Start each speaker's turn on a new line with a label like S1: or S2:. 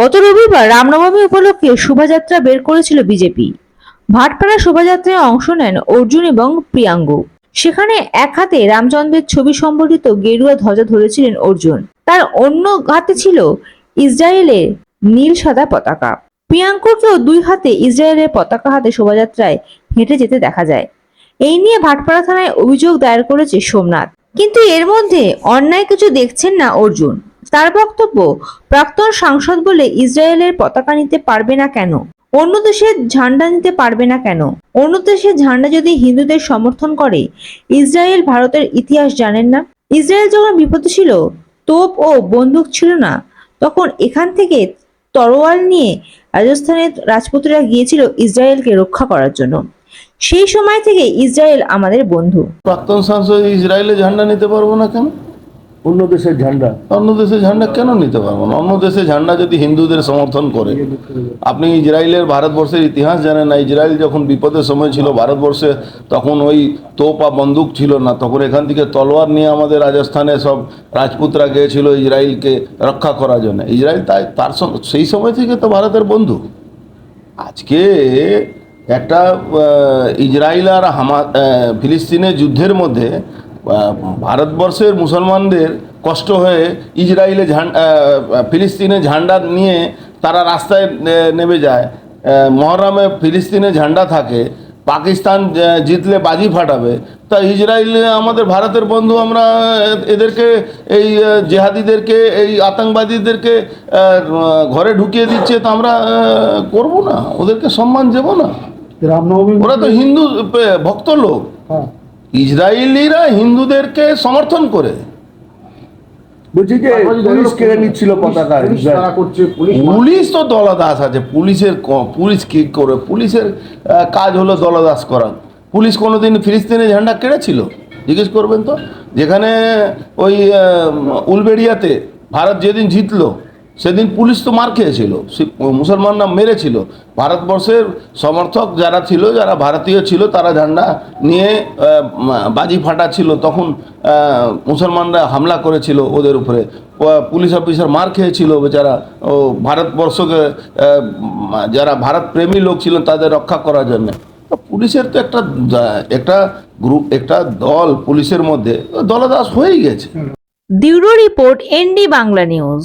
S1: গত রবিবার রামনবমী উপলক্ষে শোভাযাত্রা বের করেছিল বিজেপি। ভাটপাড়া শোভাযাত্রায় অংশ নেন অর্জুন এবং প্রিয়াঙ্গু। সেখানে এক হাতে রামচন্দ্রের ছবি সম্বলিত গেরুয়া ধ্বজা ধরেছিলেন অর্জুন। তার অন্য হাতে ছিল ইসরায়েলের নীল সাদা পতাকা। প্রিয়াঙ্কুকেও দুই হাতে ইসরায়েলের পতাকা হাতে শোভাযাত্রায় হেঁটে যেতে দেখা যায়। এই নিয়ে ভাটপাড়া থানায় অভিযোগ দায়ের করেছে সোমনাথ। কিন্তু এর মধ্যে অন্যায় কিছু দেখছেন না অর্জুন। তার বক্তব্য, প্রাক্তন সাংসদ বলে ইসরায়েলের পতাকা নিতে পারবে না কেন? অন্য দেশের ঝান্ডা নিতে পারবে না কেন? অন্য দেশের ঝান্ডা যদি হিন্দুদের সমর্থন করে, ইসরায়েল ভারতের ইতিহাস জানেন না? ইসরায়েল যখন বিপদে ছিল, তোপ ও বন্দুক ছিল না, তখন এখান থেকে তরোয়াল নিয়ে রাজস্থানের রাজপুত্ররা গিয়েছিল ইসরায়েলকে রক্ষা করার জন্য। সেই সময় থেকে ইসরায়েল আমাদের বন্ধু।
S2: প্রাক্তন সাংসদ ইসরায়েলের ঝান্ডা নিতে পারব না কেন?
S3: অন্য দেশের ঝান্ডা।
S2: অন্য দেশের ঝান্ডা কেন নিতে পারব না? অন্য দেশের ঝান্ডা যদি হিন্দুদের সমর্থন করে। আপনি ইসরায়েলের ভারতবর্ষের ইতিহাস জানেন না, ইসরায়েল যখন বিপদের সময় ছিল ভারতবর্ষে, তখন ওই তোপ বন্দুক ছিল না। তখন এখান থেকে তলোয়ার নিয়ে আমাদের রাজস্থানে সব রাজপুতরা গিয়েছিল ইসরায়েলকে রক্ষা করার জন্য। ইসরায়েল তাই, তার সেই সময় থেকে তো ভারতের বন্ধু। আজকে একটা ইসরায়েল আর হামা ফিলিস্তিনের যুদ্ধের মধ্যে ভারতবর্ষের মুসলমানদের কষ্ট হয়ে ইসরায়েলে ঝান্ডা ফিলিস্তিনের ঝান্ডা নিয়ে তারা রাস্তায় নেমে যায়। মহরমে ফিলিস্তিনে ঝান্ডা থাকে পাকিস্তান জিতলে বাজি ফাটাবে। তা ইসরায়েল আমাদের ভারতের বন্ধু আমরা এদেরকে এই জেহাদিদেরকে এই আতঙ্কবাদীদেরকে ঘরে ঢুকিয়ে দিচ্ছে তো আমরা করব না। ওদেরকে সম্মান দেবো না। ওরা তো হিন্দু ভক্ত লোক।
S3: হ্যাঁ।
S2: ইসরায়েলিরা হিন্দুদেরকে সমর্থন করে।
S3: বলছি যে পুলিশ কেড়ে নিচ্ছিল পতাকা
S4: পুলিশ তারা করছে পুলিশ
S2: পুলিশ তো দলদাস আছে পুলিশের পুলিশ কি করে পুলিশের কাজ হলো দলদাস করা। পুলিশ কোনোদিন ফিলিস্তিনের ঝান্ডা কেড়েছিল? জিজ্ঞেস করবেন তো? যেখানে ওই উলবেড়িয়াতে ভারত যেদিন জিতলো সেদিন পুলিশ তো মার খেয়েছিল। মুসলমানরা মেরেছিল। ভারতবর্ষের সমর্থক যারা ছিল যারা ভারতীয় ছিল তারা ঝান্ডা নিয়ে বাজি ফাটাচ্ছিল তখন আহ, মুসলমানরা হামলা করেছিল ওদের উপরে। পুলিশ অফিসার মার খেয়েছিল বেচারা। ও ভারতবর্ষকে যারা ভারত প্রেমী লোক ছিলেন তাদের রক্ষা করার জন্য। পুলিশের তো একটা একটা গ্রুপ একটা দল পুলিশের মধ্যে। দলদাস হয়েই গেছে।
S1: Bureau report ND Bangla News.